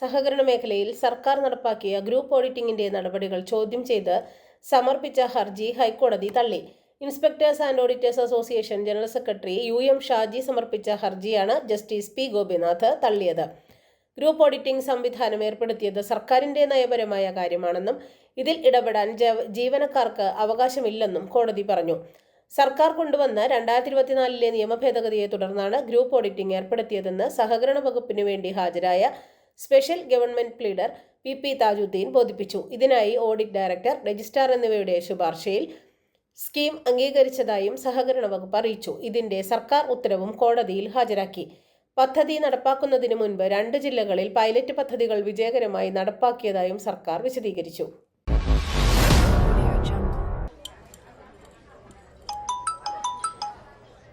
സഹകരണ മേഖലയിൽ സർക്കാർ നടപ്പാക്കിയ ഗ്രൂപ്പ് ഓഡിറ്റിംഗിന്റെ നടപടികൾ ചോദ്യം ചെയ്ത് സമർപ്പിച്ച ഹർജി ഹൈക്കോടതി തള്ളി. Inspectors and auditors association general secretary U M Shaji സമർപ്പിച്ച ഹർജിയാണ് ജസ്റ്റിസ് പി ഗോപിനാഥ് തള്ളിയത്. ഗ്രൂപ്പ് ഓഡിറ്റിംഗ് സംവിധാനം ഏർപ്പെടുത്തിയത് സർക്കാരിന്റെ നയപരമായ കാര്യമാണെന്നും ഇതിൽ ഇടപെടാൻ ജീവനക്കാർക്ക് അവകാശമില്ലെന്നും കോടതി പറഞ്ഞു. സർക്കാർ കൊണ്ടുവന്ന രണ്ടായിരത്തി ഇരുപത്തിനാലിലെ നിയമ ഭേദഗതിയെ തുടർന്നാണ് ഗ്രൂപ്പ് ഓഡിറ്റിംഗ് ഏർപ്പെടുത്തിയതെന്ന് സഹകരണ വകുപ്പിനു വേണ്ടി ഹാജരായ special government pleader P P Thajudheen ബോധിപ്പിച്ചു. ഇതിനായി ഓഡിറ്റ് ഡയറക്ടർ രജിസ്ട്രാർ എന്നിവയുടെ ശുപാർശയിൽ സ്കീം അംഗീകരിച്ചതായും സഹകരണ വകുപ്പ് അറിയിച്ചു. ഇതിന്റെ സർക്കാർ ഉത്തരവും കോടതിയിൽ ഹാജരാക്കി. പദ്ധതി നടപ്പാക്കുന്നതിന് മുൻപ് രണ്ട് ജില്ലകളിൽ പൈലറ്റ് പദ്ധതികൾ വിജയകരമായി നടപ്പാക്കിയതായും സർക്കാർ വിശദീകരിച്ചു.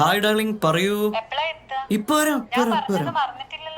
ഹായ് ഡാർലിംഗ് പറയൂ. ഇപ്പൊ വരാം.